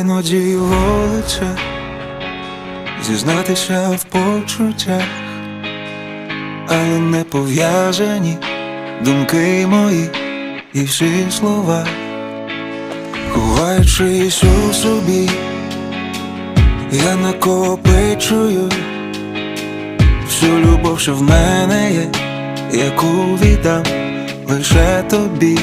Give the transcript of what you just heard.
іноді волоче, зізнатися в почуттях, але не пов'язані думки мої і всі слова, ховаючись у собі, я накопичую всю любов, що в мене є, яку віддам лише тобі.